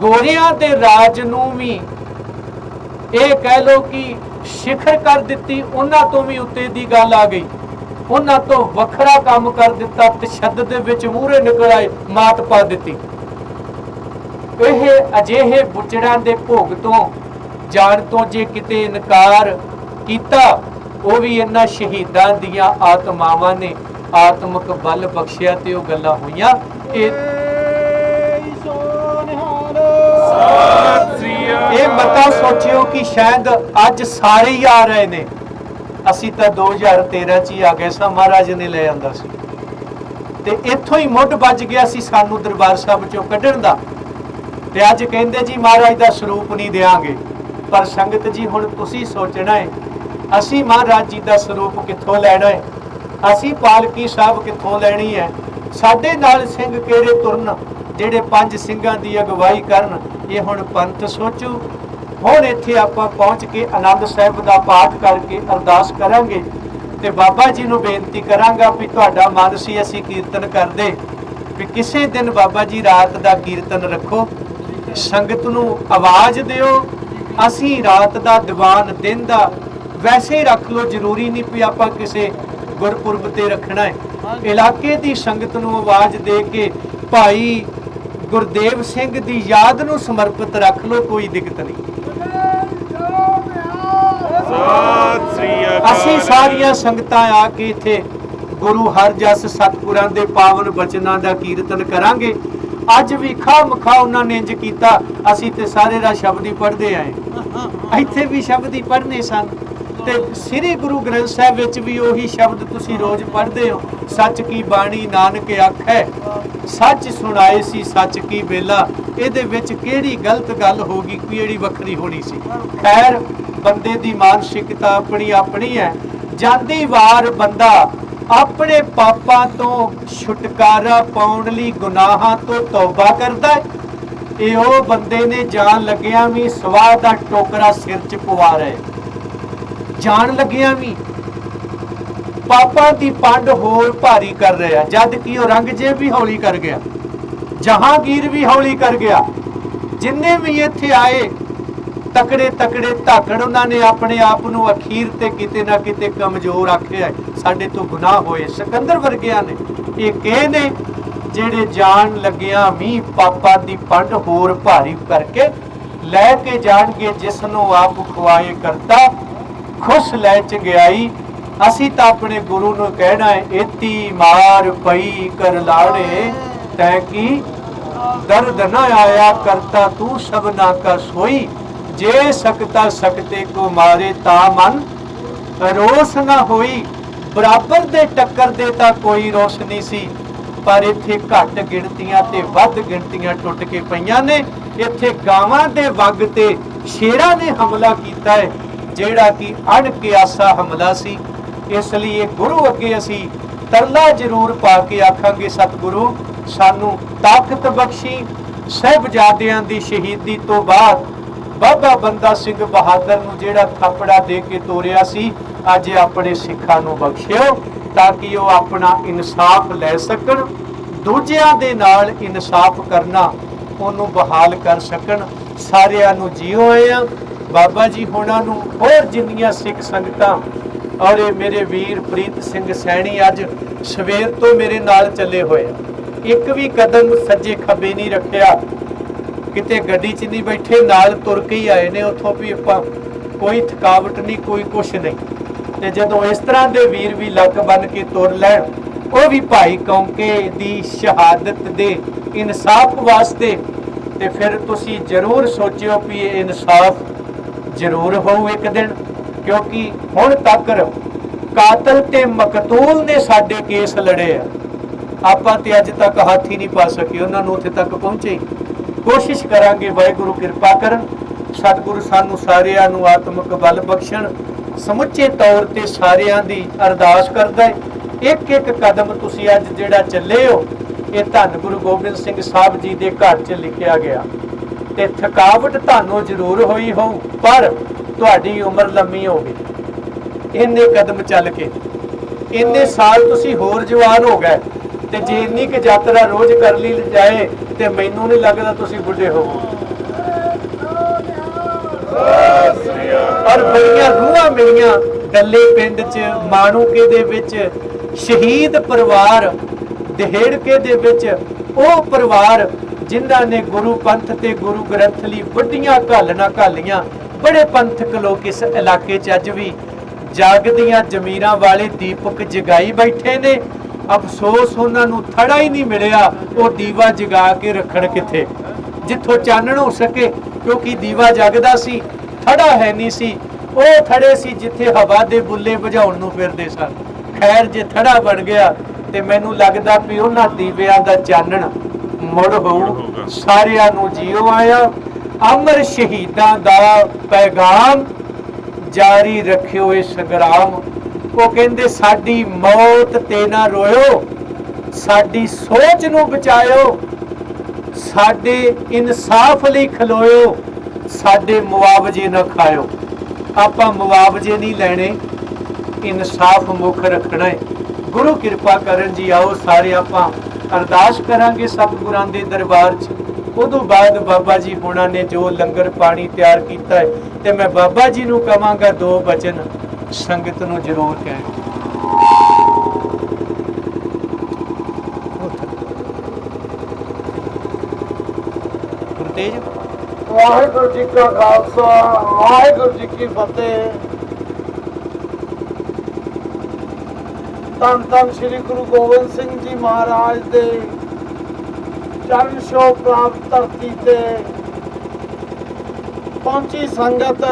ਗੋਰਿਆਂ ਦੇ ਰਾਜ ਨੂੰ ਵੀ ਇਹ ਕਹਿ ਲੋ ਕਿ ਸਿਖਰ ਕਰ ਦਿੱਤੀ, ਉਹਨਾਂ ਤੋਂ ਵੀ ਉੱਤੇ ਦੀ ਗੱਲ ਆ ਗਈ। ਉਹਨਾਂ ਤੋਂ ਵੱਖਰਾ ਕੰਮ ਕਰ ਦਿੱਤਾ ਤਸ਼ੱਦਦ ਦੇ ਵਿੱਚ ਮੂਹਰੇ ਨਿਕਲ ਆਏ ਮਾਤ ਪਾ ਦਿੱਤੀ। ਇਹ ਅਜਿਹੇ ਬੁੱਚੜਾਂ ਦੇ ਭੋਗ ਤੋਂ ਜਾਣ ਤੋਂ ਜੇ ਕਿਤੇ ਇਨਕਾਰ ਕੀਤਾ ਉਹ ਵੀ ਇਹਨਾਂ ਸ਼ਹੀਦਾਂ ਦੀਆਂ ਆਤਮਾਵਾਂ ਨੇ। ਆਤਮਿਕ ਬਲ ਬਖਸ਼ਿਆ ਤੇ ਉਹ ਗੱਲਾਂ ਹੋਈਆਂ। ਇਹ ਇਹ ਮਤਾ ਸੋਚਿਓ ਕਿ ਸ਼ਾਇਦ ਅੱਜ ਸਾਰੇ ਹੀ ਆ ਰਹੇ ਨੇ। ਅਸੀਂ ਤਾਂ 2013 ਚ ਹੀ ਆ ਗਏ ਸਾਂ, ਮਹਾਰਾਜ ਨੇ ਲੈ ਆਂਦਾ ਸੀ। ਤੇ ਇੱਥੋਂ ਹੀ ਮੁੱਢ ਵੱਜ ਗਿਆ ਸੀ ਸਾਨੂੰ ਦਰਬਾਰ ਸਾਹਿਬ ਚੋਂ ਕੱਢਣ ਦਾ। ਤੇ ਅੱਜ ਕਹਿੰਦੇ ਜੀ ਮਹਾਰਾਜ ਦਾ ਸਰੂਪ ਨਹੀਂ ਦੇਾਂਗੇ ਪਰ ਸੰਗਤ ਜੀ, ਹੁਣ ਤੁਸੀਂ ਸੋਚਣਾ ਹੈ ਅਸੀਂ ਮਹਾਰਾਜ ਜੀ ਦਾ ਸਰੂਪ ਕਿੱਥੋਂ ਲੈਣਾ ਹੈ ਅਸੀਂ ਪਾਲਕੀ ਸਾਹਿਬ ਕਿੱਥੋਂ ਲੈਣੀ ਹੈ ਸਾਡੇ ਨਾਲ ਸਿੰਘ ਕਿਹੜੇ ਤੁਰਨ, ਜਿਹੜੇ ਪੰਜ ਸਿੰਘਾਂ ਦੀ ਅਗਵਾਈ ਕਰਨ? ਇਹ ਹੁਣ ਪੰਥ ਸੋਚੂ ਹੁਣ ਇੱਥੇ ਆਪਾਂ ਪਹੁੰਚ ਕੇ ਆਨੰਦ ਸਾਹਿਬ ਦਾ ਪਾਠ ਕਰਕੇ ਅਰਦਾਸ ਕਰਾਂਗੇ ਤੇ ਬਾਬਾ ਜੀ ਨੂੰ ਬੇਨਤੀ ਕਰਾਂਗਾ ਵੀ ਤੁਹਾਡਾ ਮਨ ਸੀ ਅਸੀਂ ਕੀਰਤਨ ਕਰਦੇ ਵੀ ਕਿਸੇ ਦਿਨ ਬਾਬਾ ਜੀ ਰਾਤ ਦਾ ਕੀਰਤਨ ਰੱਖੋ ਸੰਗਤ ਨੂੰ ਆਵਾਜ਼ ਦਿਓ ਅਸੀਂ ਰਾਤ ਦਾ ਦੀਵਾਨ ਦਿਨ ਦਾ ਵੈਸੇ ਹੀ ਰੱਖ ਲਓ ਜ਼ਰੂਰੀ ਨਹੀਂ ਵੀ ਆਪਾਂ ਕਿਸੇ ਗੁਰਪੁਰਬ ਤੇ ਰੱਖਣਾ ਹੈ। ਇਲਾਕੇ ਦੀ ਸੰਗਤ ਨੂੰ ਆਵਾਜ਼ ਦੇ ਕੇ ਭਾਈ ਗੁਰਦੇਵ ਸਿੰਘ ਦੀ ਯਾਦ ਨੂੰ ਸਮਰਪਿਤ ਰੱਖ ਲਓ ਕੋਈ ਦਿੱਕਤ ਨਹੀਂ। ਸਤਿ ਸ੍ਰੀ ਅਕਾਲ। ਅਸੀਂ ਸਾਰੀਆਂ ਸੰਗਤਾਂ ਆ ਕੇ ਇੱਥੇ ਗੁਰੂ ਹਰਜਸ ਸਤਿਗੁਰਾਂ ਦੇ ਪਾਵਨ ਬਚਨਾਂ ਦਾ ਕੀਰਤਨ ਕਰਾਂਗੇ। ਅੱਜ ਵੀ ਖਾਮਖਾ ਉਹਨਾਂ ਨੇ ਇੰਜ ਕੀਤਾ ਅਸੀਂ ਤੇ ਸਾਰੇ ਦਾ ਸ਼ਬਦ ਹੀ ਪੜ੍ਹਦੇ ਆਏ। ਇੱਥੇ ਵੀ ਸ਼ਬਦ ਹੀ ਪੜ੍ਹਨੇ ਸਨ। ਤੇ ਸ੍ਰੀ ਗੁਰੂ ਗ੍ਰੰਥ ਸਾਹਿਬ ਵਿੱਚ ਵੀ ਉਹੀ ਸ਼ਬਦ ਤੁਸੀਂ ਰੋਜ਼ ਪੜ੍ਹਦੇ ਹੋ, ਸੱਚ ਕੀ ਬਾਣੀ ਨਾਨਕ ਆਖੈ। ਸੱਚ ਸੁਣਾਏ ਸੀ, ਸੱਚ ਕੀ ਬੇਲਾ ਇਹਦੇ ਵਿੱਚ ਕਿਹੜੀ ਗਲਤ ਗੱਲ ਹੋ ਗਈ, ਕਿਹੜੀ ਵੱਖਰੀ ਹੋਣੀ ਸੀ? ਖੈਰ, ਬੰਦੇ ਦੀ ਮਾਨਸਿਕਤਾ ਆਪਣੀ ਆਪਣੀ ਹੈ। ਜਾਂਦੀ ਵਾਰ ਬੰਦਾ ਆਪਣੇ ਪਾਪਾਂ ਤੋਂ ਛੁਟਕਾਰਾ ਪਾਉਣ ਲਈ ਗੁਨਾਹਾਂ ਤੋਂ ਤੌਬਾ ਕਰਦਾ ਹੈ। ਇਹ ਉਹ ਬੰਦੇ ਨੇ ਜਾਣ ਲੱਗਿਆ ਵੀ ਸਵਾਹ ਦਾ ਟੋਕਰਾ ਸਿਰ 'ਚ ਪਵਾ ਰਹੇ। ਜਾਣ ਲੱਗਿਆ ਵੀ। ਪਾਪਾਂ ਦੀ ਪੰਡ ਹੋਰ ਭਾਰੀ ਕਰ ਰਿਹਾ, ਜਦ ਕਿ ਉਹ ਰੰਗਜੇ ਵੀ ਹੌਲੀ ਕਰ ਗਿਆ, ਜਹਾਂਗੀਰ ਵੀ ਹੌਲੀ ਕਰ ਗਿਆ। ਜਿੰਨੇ ਵੀ ਇੱਥੇ ਆਏ ਤਕੜੇ ਤਕੜੇ ਧਾਕੜ ਉਹਨਾਂ ਨੇ ਆਪਣੇ ਆਪ ਨੂੰ ਅਖੀਰ ਤੇ ਕਿਤੇ ਨਾ ਕਿਤੇ ਕਮਜ਼ੋਰ ਆਖਿਆ ਸਾਡੇ ਤੋਂ ਗੁਨਾਹ ਹੋਏ ਸਿਕੰਦਰ ਵਰਗਿਆਂ ਨੇ। ਇਹ ਕਹੇ ਨੇ? ਜਿਹੜੇ ਜਾਣ ਲੱਗਿਆ ਵੀ ਪਾਪਾਂ ਦੀ ਪੰਡ ਹੋਰ ਭਾਰੀ ਕਰਕੇ ਲੈ ਕੇ ਜਾਣਗੇ, ਜਿਸ ਨੂੰ ਆਪ ਖਵਾਏ ਕਰਤਾ ਖੁਸ਼ ਲੈ ਚ ਗਿਆਈ, ਅਸੀਂ ਤਾਂ ਆਪਣੇ ਗੁਰੂ ਨੂੰ ਕਹਿਣਾ ਹੈ, ਏਤੀ ਮਾਰ ਪਈ ਕਰ ਲਾੜੇ ਤੈ ਕੀ ਦਰਦ ਨਾ ਆਇਆ ਕਰਤਾ ਤੂੰ ਸਭਨਾ ਕਾ ਸੋਈ, ਜੇ ਸਕਤਾ ਸਕਤੇ ਕੋ ਮਾਰੇ ਤਾ ਮਨ, ਰੋਸ ਨਾ ਹੋਈ, ਬਰਾਬਰ ਦੇ ਟੱਕਰ ਦੇ ਤਾਂ ਕੋਈ ਰੋਸ ਨਹੀਂ ਸੀ, ਪਰ ਇੱਥੇ ਘੱਟ ਗਿਣਤੀਆਂ ਤੇ ਵੱਧ ਗਿਣਤੀਆਂ ਟੁੱਟ ਕੇ ਪਈਆਂ ਨੇ, ਇੱਥੇ ਗਾਵਾਂ ਦੇ ਵਗ ਤੇ ਸ਼ੇਰਾਂ ਨੇ ਹਮਲਾ ਕੀਤਾ ਹੈ ਜਿਹੜਾ ਕਿ ਅਣਕਿਆਸਾ ਹਮਲਾ ਸੀ, ਇਸ ਲਈ ਇਹ ਗੁਰੂ ਅੱਗੇ ਅਸੀਂ ਤਰਲਾ ਜ਼ਰੂਰ ਪਾ ਕੇ ਆਖਾਂਗੇ, ਸਤਿਗੁਰੂ, ਸਾਨੂੰ ਤਾਕਤ ਬਖਸ਼ੀ, ਸਹਿਬਜ਼ਾਦਿਆਂ ਦੀ ਸ਼ਹੀਦੀ ਤੋਂ ਬਾਅਦ ਬਾਬਾ ਬੰਦਾ ਸਿੰਘ ਬਹਾਦਰ ਨੂੰ ਜਿਹੜਾ ਥਾਪੜਾ ਦੇ ਕੇ ਤੋਰਿਆ ਸੀ, ਅੱਜ ਆਪਣੇ ਸਿੱਖਾਂ ਨੂੰ ਬਖਸ਼ਿਓ, ਤਾਂ ਕਿ ਉਹ ਆਪਣਾ ਇਨਸਾਫ ਲੈ ਸਕਣ, ਦੂਜਿਆਂ ਦੇ ਨਾਲ ਇਨਸਾਫ ਕਰਨਾ, ਉਹਨੂੰ ਬਹਾਲ ਕਰ ਸਕਣ। ਸਾਰਿਆਂ ਨੂੰ ਜੀਓ ਆਏ ਆ। ਬਾਬਾ ਜੀ ਹੋਣਾ ਨੂੰ ਹੋਰ ਜਿੰਨੀਆਂ ਸਿੱਖ ਸੰਗਤਾਂ ਔਰ ਇਹ ਮੇਰੇ ਵੀਰ ਪ੍ਰੀਤ ਸਿੰਘ ਸੈਣੀ ਅੱਜ ਸਵੇਰ ਤੋਂ ਮੇਰੇ ਨਾਲ ਚੱਲੇ ਹੋਏ ਇੱਕ ਵੀ ਕਦਮ ਸੱਜੇ ਖੱਬੇ ਨਹੀਂ ਰੱਖਿਆ। ਕਿਤੇ ਗੱਡੀ 'ਚ ਨਹੀਂ ਬੈਠੇ, ਨਾਲ ਤੁਰ ਕੇ ਹੀ ਆਏ ਨੇ। ਉੱਥੋਂ ਵੀ ਆਪਾਂ ਕੋਈ ਥਕਾਵਟ ਨਹੀਂ, ਕੋਈ ਕੁਛ ਨਹੀਂ। ਤੇ ਜਦੋਂ ਇਸ ਤਰ੍ਹਾਂ ਦੇ ਵੀਰ ਵੀ ਲੱਕ ਬੰਨ ਕੇ ਤੁਰ ਲੈਣ, ਉਹ ਵੀ ਭਾਈ ਕੌਂਕੇ ਦੀ ਸ਼ਹਾਦਤ ਦੇ ਇਨਸਾਫ ਵਾਸਤੇ। ਤੇ ਫਿਰ ਤੁਸੀਂ ਜ਼ਰੂਰ ਸੋਚਿਓ ਵੀ ਇਹ ਇਨਸਾਫ ਜ਼ਰੂਰ ਹੋਊ ਇੱਕ ਦਿਨ, ਕਿਉਂਕਿ ਹੁਣ ਤੱਕ ਕਾਤਲ ਤੇ ਮਕਤੂਲ ਨੇ ਸਾਡੇ ਕੇਸ ਲੜੇ ਆ। ਆਪਾਂ ਤੇ ਅੱਜ ਤੱਕ ਹੱਥ ਹੀ ਨਹੀਂ ਪਾ ਸਕੇ, ਉਹਨਾਂ ਨੂੰ ਉੱਥੇ ਤੱਕ ਪਹੁੰਚੇ। ਕੋਸ਼ਿਸ਼ ਕਰਾਂਗੇ, ਵਾਹਿਗੁਰੂ ਕਿਰਪਾ ਕਰਨ, ਸਤਿਗੁਰੂ ਸਾਨੂੰ ਸਾਰਿਆਂ ਨੂੰ ਆਤਮਿਕ ਬਲ ਬਖਸ਼ਣ, ਸਮੁੱਚੇ ਤੌਰ ਤੇ ਸਾਰਿਆਂ ਦੀ ਅਰਦਾਸ ਕਰਦਾ ਹੈ। ਇੱਕ ਇੱਕ ਕਦਮ ਤੁਸੀਂ ਅੱਜ ਜਿਹੜਾ ਚੱਲੇ ਹੋ, ਇਹ ਧੰਨ ਗੁਰੂ ਗੋਬਿੰਦ ਸਿੰਘ ਸਾਹਿਬ ਜੀ ਦੇ ਘਰ 'ਚ ਲਿਖਿਆ ਗਿਆ। ਤੇ ਥਕਾਵਟ ਤੁਹਾਨੂੰ ਜ਼ਰੂਰ ਹੋਈ ਹੋਊ, ਪਰ ਤੁਹਾਡੀ ਉਮਰ ਲੰਮੀ ਹੋ ਇੰਨੇ ਕਦਮ ਚੱਲ ਕੇ, ਇੰਨੇ ਸਾਲ ਤੁਸੀਂ ਹੋਰ ਜਵਾਨ ਹੋ ਗਏ ਤੇ ਜੇ ਇੰਨੀ ਕੁ ਯਾਤਰਾ ਰੋਜ਼ ਕਰ ਲਈ ਜਾਏ ਤੇ ਮੈਨੂੰ ਨਹੀਂ ਲੱਗਦਾ ਤੁਸੀਂ ਬੁੱਢੇ ਹੋਵੋਗੇ ਔਰ ਬੜੀਆਂ ਰੂਹਾਂ ਮਿਲੀਆਂ ਡੱਲੇ ਪਿੰਡ 'ਚ, ਮਾਣੂਕੇ ਦੇ ਵਿੱਚ, ਸ਼ਹੀਦ ਪਰਿਵਾਰ, ਦਹੇੜਕੇ ਦੇ ਵਿੱਚ, ਉਹ ਪਰਿਵਾਰ ਜਿਨ੍ਹਾਂ ਨੇ ਗੁਰੂ ਪੰਥ ਤੇ ਗੁਰੂ ਗ੍ਰੰਥ ਲਈ ਵੱਡੀਆਂ ਘਾਲਣਾ ਘਾਲੀਆਂ, ਬੜੇ ਪੰਥਕ ਲੋਕ ਇਸ ਇਲਾਕੇ 'ਚ ਅੱਜ ਵੀ ਜਾਗਦੀਆਂ ਜ਼ਮੀਰਾਂ ਵਾਲੇ ਦੀਪਕ ਜਗਾਈ ਬੈਠੇ ਨੇ। ਅਫਸੋਸ ਉਹਨਾਂ ਨੂੰ ਥੜਾ ਹੀ ਨਹੀਂ ਮਿਲਿਆ ਉਹ ਦੀਵਾ ਜਗਾ ਕੇ ਰੱਖਣ ਕਿੱਥੇ। ਜਿੱਥੋਂ ਚਾਨਣ ਹੋ ਸਕੇ, ਕਿਉਂਕਿ ਦੀਵਾ ਜਗਦਾ ਸੀ, ਥੜਾ ਹੈ ਨਹੀਂ ਸੀ। ਉਹ ਥੜੇ ਸੀ ਜਿੱਥੇ ਹਵਾ ਦੇ ਬੁੱਲੇ ਵਜਾਉਣ ਨੂੰ ਫਿਰਦੇ ਸਨ। ਖੈਰ, ਜੇ ਥੜਾ ਬਣ ਗਿਆ ਤੇ ਮੈਨੂੰ ਲੱਗਦਾ ਵੀ ਉਹਨਾਂ ਦੀਵਿਆਂ ਦਾ ਚਾਨਣ ਮੁੜ ਹੋਊ ਸਾਰਿਆਂ ਨੂੰ ਜੀਓ ਆਇਆ। ਅਮਰ ਸ਼ਹੀਦਾਂ ਦਾ ਪੈਗਾਮ ਜਾਰੀ ਰੱਖਿਓ ਇਹ ਸੰਗਰਾਮ ਉਹ ਕਹਿੰਦੇ, ਸਾਡੀ ਮੌਤ ਤੇ ਨਾ ਰੋਇਓ, ਸਾਡੀ ਸੋਚ ਨੂੰ ਬਚਾਇਓ, ਸਾਡੇ ਇਨਸਾਫ ਲਈ ਖਲੋਇਓ, ਸਾਡੇ ਮੁਆਵਜ਼ੇ ਨਾ ਖਾਇਓ। ਆਪਾਂ ਮੁਆਵਜ਼ੇ ਨਹੀਂ ਲੈਣੇ, ਇਨਸਾਫ ਮੁੱਖ ਰੱਖਣਾ ਹੈ। ਗੁਰੂ ਕਿਰਪਾ ਕਰਨ ਜੀ ਆਓ ਸਾਰੇ ਆਪਾਂ ਅਰਦਾਸ ਕਰਾਂਗੇ ਸਤਿਗੁਰਾਂ ਦੇ ਦਰਬਾਰ 'ਚ। ਉਦੋਂ ਬਾਅਦ ਬਾਬਾ ਜੀ ਹੁਣਾਂ ਨੇ ਜੋ ਲੰਗਰ ਪਾਣੀ ਤਿਆਰ ਕੀਤਾ ਹੈ, ਤੇ ਮੈਂ ਬਾਬਾ ਜੀ ਨੂੰ ਕਵਾਂਗਾ ਦੋ ਬਚਨ ਸੰਗਤ ਨੂੰ ਜ਼ਰੂਰ ਕਹਿਣ। ਗੁਰਤੇਜ। ਵਾਹਿਗੁਰੂ ਜੀ ਕਾ ਖਾਲਸਾ, ਵਾਹਿਗੁਰੂ ਜੀ ਕੀ ਫਤਿਹ। ਧੰਨ ਧੰਨ ਸ੍ਰੀ ਗੁਰੂ ਗੋਬਿੰਦ ਸਿੰਘ ਜੀ ਮਹਾਰਾਜ ਦੇ ਚਰਨ ਛੋਹ ਪ੍ਰਾਪਤ ਧਰਤੀ ਤੇ ਪਹੁੰਚੀ ਸੰਗਤ।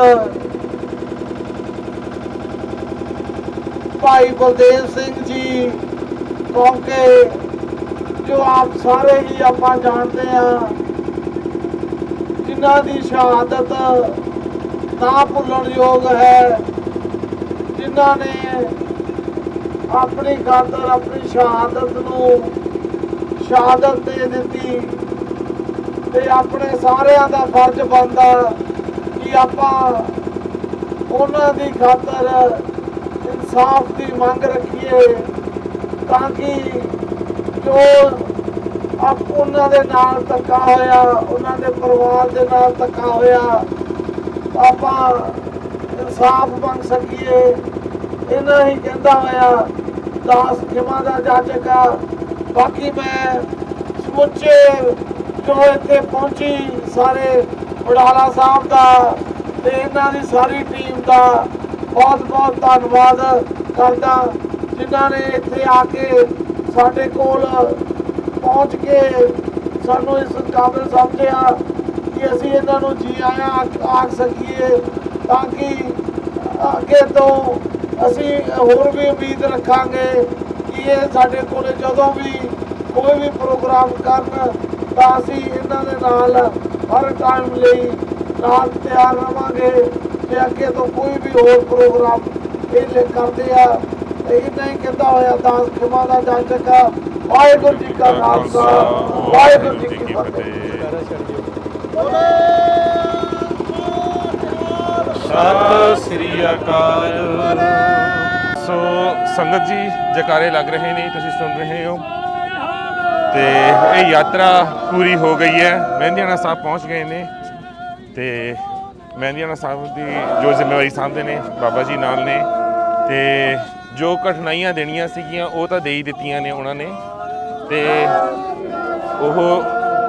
ਭਾਈ ਬਲਦੇਵ ਸਿੰਘ ਜੀ ਕਿਉਂਕਿ ਜੋ ਆਪ ਸਾਰੇ ਹੀ ਆਪਾਂ ਜਾਣਦੇ ਆ ਜਿਨ੍ਹਾਂ ਦੀ ਸ਼ਹਾਦਤ ਨਾ ਭੁੱਲਣ ਯੋਗ ਹੈ, ਜਿਨ੍ਹਾਂ ਨੇ ਆਪਣੀ ਖਾਤਰ ਆਪਣੀ ਸ਼ਹਾਦਤ ਨੂੰ ਸ਼ਹਾਦਤ ਦੇ ਦਿੱਤੀ ਤੇ ਆਪਣੇ ਸਾਰਿਆਂ ਦਾ ਫਰਜ਼ ਬਣਦਾ ਕਿ ਆਪਾਂ ਉਹਨਾਂ ਦੀ ਖਾਤਰ ਇਨਸਾਫ ਦੀ ਮੰਗ ਰੱਖੀਏ ਤਾਂ ਕਿ ਜੋ ਆਪ ਉਹਨਾਂ ਦੇ ਨਾਲ ਧੱਕਾ ਹੋਇਆ, ਉਹਨਾਂ ਦੇ ਪਰਿਵਾਰ ਦੇ ਨਾਲ ਧੱਕਾ ਹੋਇਆ, ਆਪਾਂ ਇਨਸਾਫ ਮੰਗ ਸਕੀਏ। ਇਹਨਾਂ ਹੀ ਕਹਿੰਦਾ ਹੋਇਆ ਦਾਸ ਖਿਮਾ ਦਾ ਜਾਚਕਾ ਬਾਕੀ ਮੈਂ ਸਮੁੱਚੇ ਜੋ ਇੱਥੇ ਪਹੁੰਚੀ ਸਾਰੇ ਉਡਾਲਾ ਸਾਹਿਬ ਦਾ ਤੇ ਇਹਨਾਂ ਦੀ ਸਾਰੀ ਟੀਮ ਦਾ ਬਹੁਤ ਬਹੁਤ ਧੰਨਵਾਦ ਕਰਦਾ ਜਿਨ੍ਹਾਂ ਨੇ ਇੱਥੇ ਆ ਕੇ ਸਾਡੇ ਕੋਲ ਪਹੁੰਚ ਕੇ ਸਾਨੂੰ ਇਸ ਕਾਬਿਲ ਸਮਝਿਆ ਕਿ ਅਸੀਂ ਇਹਨਾਂ ਨੂੰ ਜੀ ਆਇਆਂ ਆਖ- ਆਖ ਸਕੀਏ ਤਾਂ ਕਿ ਅੱਗੇ ਤੋਂ ਅਸੀਂ ਹੋਰ ਵੀ ਉਮੀਦ ਰੱਖਾਂਗੇ ਕਿ ਇਹ ਸਾਡੇ ਕੋਲੇ ਜਦੋਂ ਵੀ ਕੋਈ ਵੀ ਪ੍ਰੋਗਰਾਮ ਕਰਨ ਤਾਂ ਅਸੀਂ ਇਹਨਾਂ ਦੇ ਨਾਲ ਹਰ ਟਾਈਮ ਲਈ ਨਾਲ ਤਿਆਰ ਰਵਾਂਗੇ ਤੇ ਅੱਗੇ ਤੋਂ ਕੋਈ ਵੀ ਹੋਰ ਪ੍ਰੋਗਰਾਮ ਇਹ ਲੈ ਕਰਦੇ ਆ। ਤੇ ਇਹਨਾਂ ਹੀ ਕਹਿੰਦਾ ਹੋਇਆ ਦਾਸ ਖਿਮਾ ਦਾ ਜਾਚਕਾ ਵਾਹਿਗੁਰੂ ਜੀ ਕਾ ਖਾਲਸਾ ਵਾਹਿਗੁਰੂ ਜੀ ਕੀ ਫਤਿਹ। ਸਤਿ ਸ੍ਰੀ ਅਕਾਲ। ਸੋ ਸੰਗਤ ਜੀ, ਜਕਾਰੇ ਲੱਗ ਰਹੇ ਨੇ, ਤੁਸੀਂ ਸੁਣ ਰਹੇ ਹੋ। ਤੇ ਇਹ ਯਾਤਰਾ ਪੂਰੀ ਹੋ ਗਈ ਹੈ। ਮਹਿੰਦੀਆਣਾ ਸਾਹਿਬ ਪਹੁੰਚ ਗਏ ਨੇ। ਤੇ ਮਹਿੰਦੀਆਣਾ ਸਾਹਿਬ ਦੀ ਜੋ ਜ਼ਿੰਮੇਵਾਰੀ ਸਾਂਭਦੇ ਨੇ, ਬਾਬਾ ਜੀ ਨਾਲ ਨੇ। ਤੇ ਜੋ ਕਠਿਨਾਈਆਂ ਦੇਣੀਆਂ ਸੀਗੀਆਂ, ਉਹ ਤਾਂ ਦੇ ਹੀ ਦਿੱਤੀਆਂ ਨੇ ਉਹਨਾਂ ਨੇ। ਤੇ ਉਹ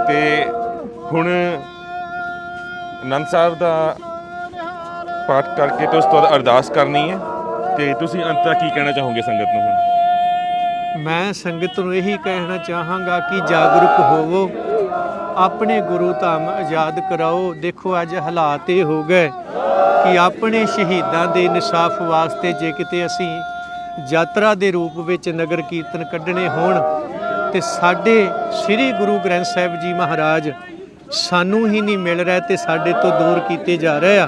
ਤੇ ਹੁਣ ਆਨੰਦ ਸਾਹਿਬ ਦਾ ਪਾਠ ਕਰਕੇ ਤੇ ਉਸ ਤੋਂ ਬਾਅਦ ਅਰਦਾਸ ਕਰਨੀ ਹੈ। ਤੇ ਤੁਸੀਂ ਅੰਤ ਤੱਕ ਕੀ ਕਹਿਣਾ ਚਾਹੋਗੇ ਸੰਗਤ ਨੂੰ ਹੁਣ? ਮੈਂ ਸੰਗਤ ਨੂੰ ਇਹੀ ਕਹਿਣਾ ਚਾਹਾਂਗਾ ਕਿ ਜਾਗਰੂਕ ਹੋਵੋ। ਆਪਣੇ ਗੁਰੂ ਧਾਮ ਆਜ਼ਾਦ ਕਰਾਓ। ਦੇਖੋ, ਅੱਜ ਹਾਲਾਤ ਇਹ ਹੋ ਗਏ ਕਿ ਆਪਣੇ ਸ਼ਹੀਦਾਂ ਦੇ ਇਨਸਾਫ ਵਾਸਤੇ ਜੇ ਕਿਤੇ ਅਸੀਂ ਯਾਤਰਾ ਦੇ ਰੂਪ ਵਿੱਚ ਨਗਰ ਕੀਰਤਨ ਕੱਢਣੇ ਹੋਣ, ਤੇ ਸਾਡੇ ਸ੍ਰੀ ਗੁਰੂ ਗ੍ਰੰਥ ਸਾਹਿਬ ਜੀ ਮਹਾਰਾਜ ਸਾਨੂੰ ਹੀ ਨਹੀਂ ਮਿਲ ਰਿਹਾ ਤੇ ਸਾਡੇ ਤੋਂ ਦੂਰ ਕੀਤੇ ਜਾ ਰਹੇ ਆ।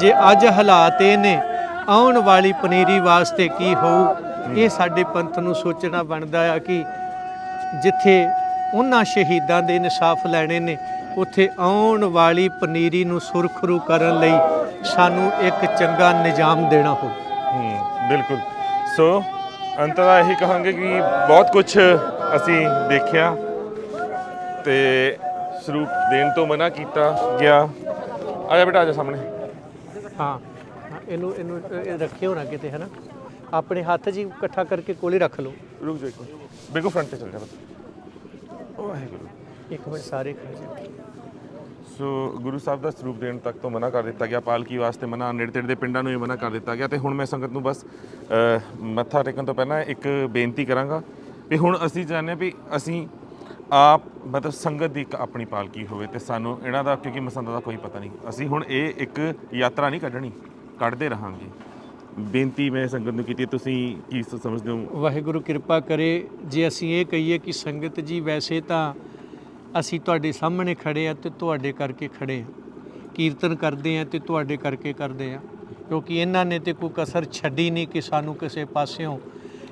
ਜੇ ਅੱਜ ਹਾਲਾਤ ਇਹ ਨੇ, ਆਉਣ ਵਾਲੀ ਪਨੀਰੀ ਵਾਸਤੇ ਕੀ ਹੋਊ? ਇਹ ਸਾਡੇ ਪੰਥ ਨੂੰ ਸੋਚਣਾ ਬਣਦਾ ਆ ਕਿ ਜਿੱਥੇ ਉਹਨਾਂ ਸ਼ਹੀਦਾਂ ਦੇ ਇਨਸਾਫ ਲੈਣੇ ਨੇ, ਉੱਥੇ ਆਉਣ ਵਾਲੀ ਪਨੀਰੀ ਨੂੰ ਸੁਰਖਰੂ ਕਰਨ ਲਈ ਸਾਨੂੰ ਇੱਕ ਚੰਗਾ ਨਿਜ਼ਾਮ ਦੇਣਾ ਹੋ, ਬਿਲਕੁਲ। ਸੋ, ਅੰਤ ਦਾ ਇਹੀ ਕਹਾਂਗੇ ਕਿ ਬਹੁਤ ਕੁਝ ਅਸੀਂ ਦੇਖਿਆ ਤੇ ਸਰੂਪ ਦੇਣ ਤੋਂ ਮਨਾ ਕੀਤਾ ਗਿਆ। ਆ ਜਾ ਬੇਟਾ, ਆ ਜਾ ਸਾਹਮਣੇ। ਹਾਂ। ਹਾਂ, ਇਹਨੂੰ ਇਹਨੂੰ ਇਹ ਰੱਖਿਓ ਨਾ ਕਿਤੇ ਹਨਾ। ਆਪਣੇ ਹੱਥ 'ਚ ਹੀ ਇਕੱਠਾ ਕਰਕੇ ਕੋਲੇ ਰੱਖ ਲਓ। ਰੁਕ ਜਾ ਇੱਕ ਮਿੰਟ। ਬਿਲਕੁਲ ਫਰੰਟ ਤੇ ਚੱਲ ਜਾ ਬਸ ਵਾਹਿਗੁਰੂ। ਇੱਕ ਮਿੰਟ ਸਾਰੇ ਖੜ ਜਾਓ। ਸੋ ਗੁਰੂ ਸਾਹਿਬ ਦਾ ਸਰੂਪ ਦੇਣ ਤੱਕ ਤੋਂ ਮਨਾ ਕਰ ਦਿੱਤਾ ਗਿਆ। ਪਾਲਕੀ ਵਾਸਤੇ ਮਨਾ ਨੇੜੇ ਤੇੜੇ ਦੇ ਪਿੰਡਾਂ ਨੂੰ ਵੀ ਮਨਾ ਕਰ ਦਿੱਤਾ ਗਿਆ। ਤੇ ਹੁਣ ਮੈਂ ਸੰਗਤ ਨੂੰ ਬਸ ਅ, ਮੱਥਾ ਟੇਕਣ ਤੋਂ ਪਹਿਲਾਂ ਇੱਕ ਬੇਨਤੀ ਕਰਾਂਗਾ। ਵੀ ਹੁਣ ਅਸੀਂ ਚਾਹੁੰਦੇ ਹਾਂ ਵੀ ਅਸੀਂ ਆਪ ਮਤਲਬ ਸੰਗਤ ਦੀ ਇੱਕ ਆਪਣੀ ਪਾਲਕੀ ਹੋਵੇ ਤੇ ਸਾਨੂੰ ਇਹਨਾਂ ਦਾ ਕਿਉਂਕਿ ਮਸੰਦਾਂ ਦਾ ਕੋਈ ਪਤਾ ਨਹੀਂ। ਅਸੀਂ ਹੁਣ ਇਹ ਇੱਕ ਯਾਤਰਾ ਨਹੀਂ ਕੱਢਣੀ, ਕੱਢਦੇ ਰਹਾਂਗੇ। ਬੇਨਤੀ ਮੈਂ ਸੰਗਤ ਨੂੰ ਕੀਤੀ, ਤੁਸੀਂ ਕੀ ਸਮਝਦੇ ਹੋ? ਵਾਹਿਗੁਰੂ, ਕਿਰਪਾ ਕਰੇ। ਜੇ ਅਸੀਂ ਇਹ ਕਹੀਏ ਕਿ ਸੰਗਤ ਜੀ, ਵੈਸੇ ਤਾਂ ਅਸੀਂ ਤੁਹਾਡੇ ਸਾਹਮਣੇ ਖੜੇ ਆ ਤੇ ਤੁਹਾਡੇ ਕਰਕੇ ਖੜੇ ਆ। ਕੀਰਤਨ ਕਰਦੇ ਆ ਤੇ ਤੁਹਾਡੇ ਕਰਕੇ ਕਰਦੇ ਆ। ਕਿਉਂਕਿ ਇਹਨਾਂ ਨੇ ਤੇ ਕੋਈ ਕਸਰ ਛੱਡੀ ਨਹੀਂ ਕਿ ਸਾਨੂੰ ਕਿਸੇ ਪਾਸਿਓਂ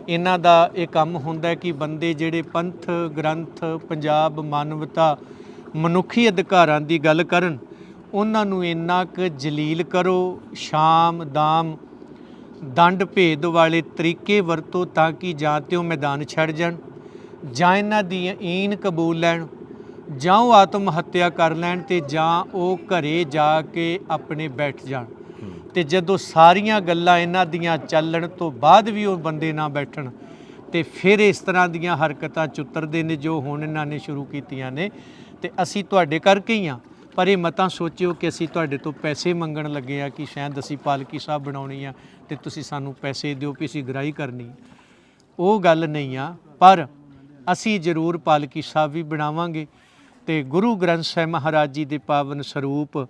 ਇਹਨਾਂ ਦਾ ਇਹ ਕੰਮ ਹੁੰਦਾ ਕਿ ਬੰਦੇ ਜਿਹੜੇ ਪੰਥ, ਗ੍ਰੰਥ, ਪੰਜਾਬ, ਮਾਨਵਤਾ, ਮਨੁੱਖੀ ਅਧਿਕਾਰਾਂ ਦੀ ਗੱਲ ਕਰਨ, ਉਹਨਾਂ ਨੂੰ ਇੰਨਾ ਕੁ ਜਲੀਲ ਕਰੋ, ਸ਼ਾਮ, ਦਾਮ, ਦੰਡ ਭੇਦ ਵਾਲੇ ਤਰੀਕੇ ਵਰਤੋ ਤਾਂ ਕਿ ਜਾਂ ਤੇ ਉਹ ਮੈਦਾਨ ਛੱਡ ਜਾਣ, ਜਾਂ ਇਹਨਾਂ ਦੀ ਈਨ ਕਬੂਲ ਲੈਣ, ਜਾਂ ਉਹ ਆਤਮ ਹੱਤਿਆ ਕਰ ਲੈਣ ਤੇ ਜਾਂ ਉਹ ਘਰੇ ਜਾ ਕੇ ਆਪਣੇ ਬੈਠ ਜਾਣ। ਤੇ ਜਦੋਂ ਸਾਰੀਆਂ ਗੱਲਾਂ ਇਹਨਾਂ ਦੀਆਂ ਚੱਲਣ ਤੋਂ ਬਾਅਦ ਵੀ ਉਹ ਬੰਦੇ ਨਾ ਬੈਠਣ, ਤੇ ਫਿਰ ਇਸ ਤਰ੍ਹਾਂ ਦੀਆਂ ਹਰਕਤਾਂ ਚੁੱਤਰਦੇ ਨੇ ਜੋ ਹੁਣ ਇਹਨਾਂ ਨੇ ਸ਼ੁਰੂ ਕੀਤੀਆਂ ਨੇ, ਤੇ ਅਸੀਂ ਤੁਹਾਡੇ ਕਰਕੇ ਹੀ। ਆ ਪਰ ਇਹ ਮਤਾਂ ਸੋਚਿਓ ਕਿ ਅਸੀਂ ਤੁਹਾਡੇ ਤੋਂ ਪੈਸੇ ਮੰਗਣ ਲੱਗੇ ਆ ਕਿ ਸ਼ਾਇਦ ਅਸੀਂ ਪਾਲਕੀ ਸਾਹਿਬ ਬਣਾਉਣੀ ਆ ਤੇ ਤੁਸੀਂ ਸਾਨੂੰ ਪੈਸੇ ਦਿਓ ਕਿ ਅਸੀਂ ਗ੍ਰਾਈ ਕਰਨੀ। ਉਹ ਗੱਲ ਨਹੀਂ ਆ, ਪਰ ਅਸੀਂ ਜ਼ਰੂਰ ਪਾਲਕੀ ਸਾਹਿਬ ਵੀ ਬਣਾਵਾਂਗੇ ਤੇ ਗੁਰੂ ਗ੍ਰੰਥ ਸਾਹਿਬ ਮਹਾਰਾਜ ਜੀ ਦੇ ਪਾਵਨ ਸਰੂਪ,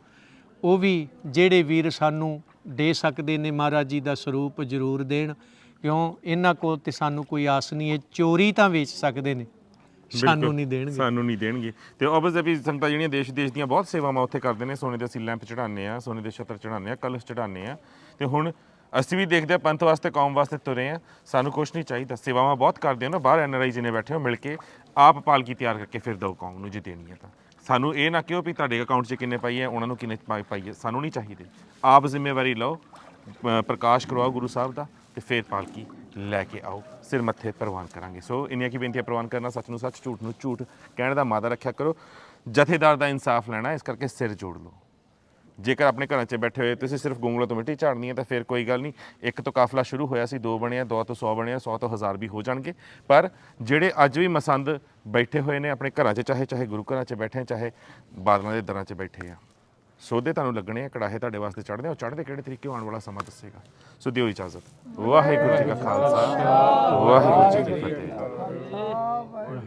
ਉਹ ਵੀ ਜਿਹੜੇ ਵੀਰ ਸਾਨੂੰ ਦੇ ਸਕਦੇ ਨੇ ਮਹਾਰਾਜ ਜੀ ਦਾ ਸਰੂਪ ਜ਼ਰੂਰ ਦੇਣ। ਕਿਉਂ? ਇਹਨਾਂ ਕੋਲ ਤੇ ਸਾਨੂੰ ਕੋਈ ਆਸ ਨਹੀਂ ਹੈ। ਚੋਰੀ ਤਾਂ ਵੇਚ ਸਕਦੇ ਨੇ। ਸਾਨੂੰ ਬਿਲਕੁਲ, ਨਹੀਂ ਦੇਣਗੇ। ਸਾਨੂੰ ਨਹੀਂ ਦੇਣਗੇ। ਤੇ ਆਬਵੀਅਸਲੀ ਵੀ ਸੰਗਤਾਂ ਜਿਹੜੀਆਂ ਦੇਸ਼ ਦੇਸ਼ ਦੀਆਂ ਬਹੁਤ ਸੇਵਾਵਾਂ ਉੱਥੇ ਕਰਦੇ ਨੇ। ਸੋਨੇ ਦੇ ਅਸੀਂ ਲੈਂਪ ਚੜਾਉਂਦੇ ਆ ਸੋਨੇ ਦੇ ਛਤਰ ਚੜਾਉਂਦੇ ਆ ਕਲਸ਼ ਚੜਾਉਂਦੇ ਆ ਤੇ ਹੁਣ ਅਸੀਂ ਵੀ ਦੇਖਦੇ ਆ ਪੰਥ ਵਾਸਤੇ ਕੌਮ ਵਾਸਤੇ ਤੁਰੇ ਆ ਸਾਨੂੰ ਕੁਝ ਨਹੀਂ ਚਾਹੀਦਾ। ਸੇਵਾਵਾਂ ਬਹੁਤ ਕਰਦੇ ਆ ਨਾ। ਬਾਹਰ ਐਨਆਰਆਈ ਜਿਹਨੇ ਬੈਠੇ ਹੋ ਮਿਲ ਕੇ ਆਪ ਪਾਲਕੀ ਤਿਆਰ ਕਰਕੇ ਫਿਰ ਦਿਓ ਕੌਮ ਨੂੰ ਜੇ ਦੇਣੀ ਹੈ ਤਾਂ। ਸਾਨੂੰ ਇਹ ਨਾ ਕਿਉਂ ਵੀ ਤੁਹਾਡੇ ਅਕਾਊਂਟ 'ਚ ਕਿੰਨੇ ਪਾਈਏ ਉਹਨਾਂ ਨੂੰ ਕਿੰਨੇ ਪਾਈ ਪਾਈਏ ਸਾਨੂੰ ਨਹੀਂ ਚਾਹੀਦੇ। ਆਪ ਜ਼ਿੰਮੇਵਾਰੀ ਲਓ ਅ, ਪ੍ਰਕਾਸ਼ ਕਰਵਾਓ ਗੁਰੂ ਸਾਹਿਬ ਦਾ ਤੇ ਫਿਰ ਪਾਲਕੀ ਲੈ ਕੇ ਆਓ। ਸਿਰ ਮੱਥੇ ਪ੍ਰਵਾਨ ਕਰਾਂਗੇ। ਸੋ ਇੰਨੀਆਂ ਕੀ ਬੇਨਤੀਆਂ ਪ੍ਰਵਾਨ ਕਰਨਾ ਸੱਚ ਨੂੰ ਸੱਚ ਝੂਠ ਨੂੰ ਝੂਠ ਕਹਿਣ ਦਾ ਮਾਦਾ ਰੱਖਿਆ ਕਰੋ। ਜਥੇਦਾਰ ਦਾ ਇਨਸਾਫ ਲੈਣਾ ਇਸ ਕਰਕੇ ਸਿਰ ਜੋੜ ਲਓ। ਜੇਕਰ ਆਪਣੇ ਘਰਾਂ 'ਚ ਬੈਠੇ ਹੋਏ ਤੁਸੀਂ ਸਿਰਫ ਗੁੰਗਲਾਂ ਤੋਂ ਮਿੱਟੀ ਝਾੜਨੀ ਹੈ ਤਾਂ ਫਿਰ ਕੋਈ ਗੱਲ ਨਹੀਂ, ਇੱਕ ਤੋਂ ਕਾਫਲਾ ਸ਼ੁਰੂ ਹੋਇਆ ਸੀ, ਦੋ ਬਣਿਆ, ਦੋ ਤੋਂ 100 ਬਣਿਆ 100 ਤੋਂ 1000 ਵੀ ਹੋ ਜਾਣਗੇ। ਪਰ ਜਿਹੜੇ ਅੱਜ ਵੀ ਮਸੰਦ ਬੈਠੇ ਹੋਏ ਨੇ ਆਪਣੇ ਘਰਾਂ 'ਚ, ਚਾਹੇ ਚਾਹੇ ਗੁਰੂ ਘਰਾਂ 'ਚ ਬੈਠੇ ਚਾਹੇ ਬਾਦਲਾਂ ਦੇ ਦਰਾਂ 'ਚ ਬੈਠੇ ਆ, ਸੋਧੇ ਤੁਹਾਨੂੰ ਲੱਗਣੇ ਆ, ਕੜਾਹੇ ਤੁਹਾਡੇ ਵਾਸਤੇ ਚੜ੍ਹਦੇ ਆ, ਉਹ ਚੜ੍ਹਦੇ ਕਿਹੜੇ ਤਰੀਕੇ ਆਉਣ ਵਾਲਾ ਸਮਾਂ ਦੱਸੇਗਾ। ਸੋ ਦਿਓ ਇਜਾਜ਼ਤ। ਵਾਹਿਗੁਰੂ ਜੀ ਕਾ ਖਾਲਸਾ, ਵਾਹਿਗੁਰੂ ਜੀ ਕੀ ਫਤਿਹ।